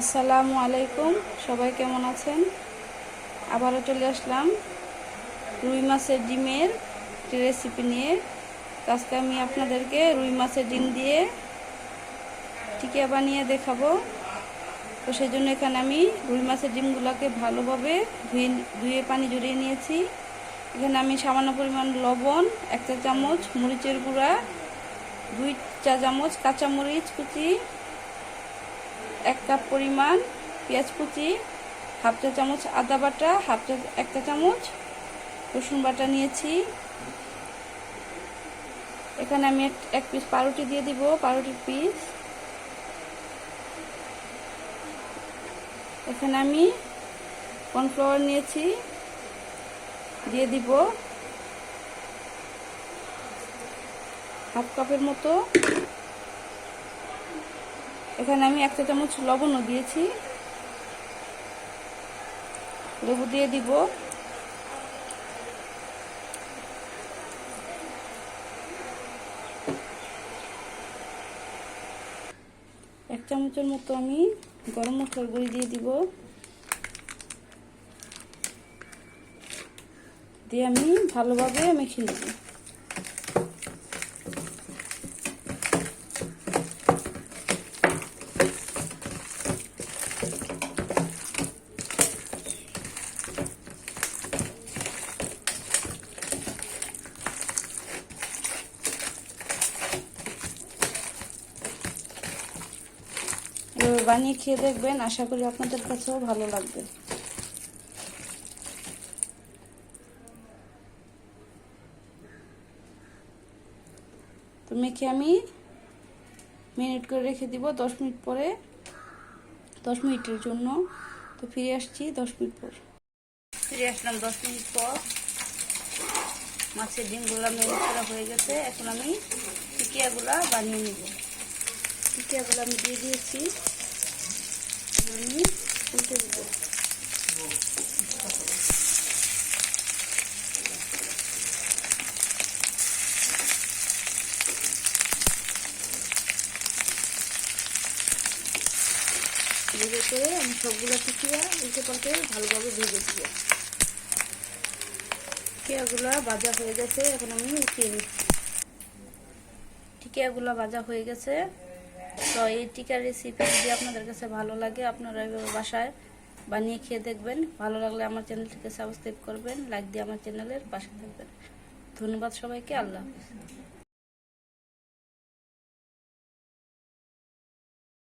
আসসালামু আলাইকুম। সবাই কেমন আছেন? আবারও চলে আসলাম রুই মাছের ডিমের রেসিপি নিয়ে। আজকে আমি আপনাদেরকে রুই মাছের ডিম দিয়ে টিকিয়া বানিয়ে দেখাবো। তো সেই জন্য এখানে আমি রুই মাছের ডিমগুলোকে ভালোভাবে ধুয়ে ধুয়ে পানি জড়িয়ে নিয়েছি। এখানে আমি সামান্য পরিমাণ লবণ, এক চা চামচ মরিচের গুঁড়া, দুই চা চামচ কাঁচামরিচ কুচি এক কাপ পরিমাণ পেঁয়াজ কুচি, হাফ চা চামচ আদা বাটা, হাফ চা, এক চা চামচ রসুন বাটা নিয়েছি। এখানে আমি এক- পিস পাউরুটি দিয়ে দিব, পাউরুটির পিস এখানে আমি কর্নফ্লাওয়ার নিয়েছি, দিয়ে দিব হাফ কাপের মতো। এখানে আমি এক চা চামচ লবণও দিয়েছি। লেবু দিয়ে দিব। এক চামচের মতো আমি গরম মশলার গুঁড়ি দিয়ে দিব। দিয়ে আমি ভালোভাবে মেখে নেব। বানিয়ে খেয়ে দেখবেন। আশা করি আপনাদের কাছেও ভালো লাগবে। তো মেখে আমি মিনিট করে রেখে দিব দশ মিনিট পরে। দশ মিনিটের জন্য। তো ফিরে আসছি দশ মিনিট পর। ফিরে আসলাম দশ মিনিট পর। মাছের ডিমগুলো মেরিট করা হয়ে গেছে। এখন আমি টিকিয়াগুলা বানিয়ে নিব। টিকিয়াগুলো আমি দিয়ে দিয়েছি। আমি ভেজে করে আমি সবগুলো টিকিয়া উল্টে পাল্টে ভালোভাবে ভেজে দিব টিকিয়াগুলো ভাজা হয়ে গেছে, এখন আমি উঠিয়ে নিচ্ছি। টিকিয়াগুলো ভাজা হয়ে গেছে। তো এই টিকার রেসিপি যদি আপনাদের কাছে ভালো লাগে, আপনারা এভাবে বাসায় বানিয়ে খেয়ে দেখবেন। ভালো লাগলে আমার চ্যানেলটিকে সাবস্ক্রাইব করবেন লাইক দিয়ে আমার চ্যানেলের পাশে থাকবেন। ধন্যবাদ সবাইকে, আল্লাহ হাফিজ।